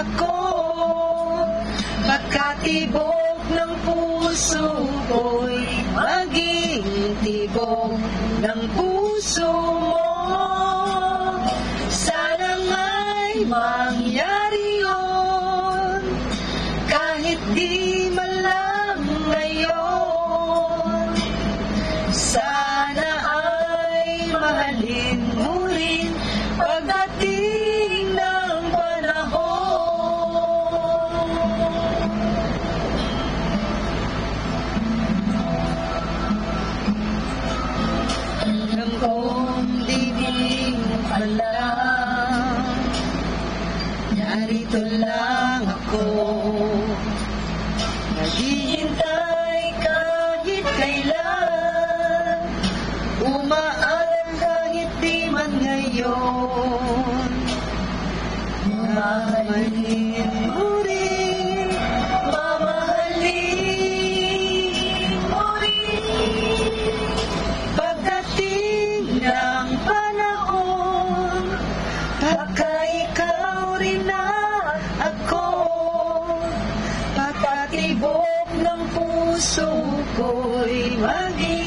ako Pagkatibok ng puso ko'y maging tibok ng puso mo. Sana nga'y mangyari yun Kahit di malam ngayon. Narito lang ako. Naghihintay kahit kailan. Umaaral kahit di man ngayon. Mamahalin mo rin Mamahalin mo rin. Pagdating ng panahon na ako Papatibok ng puso ko'y maging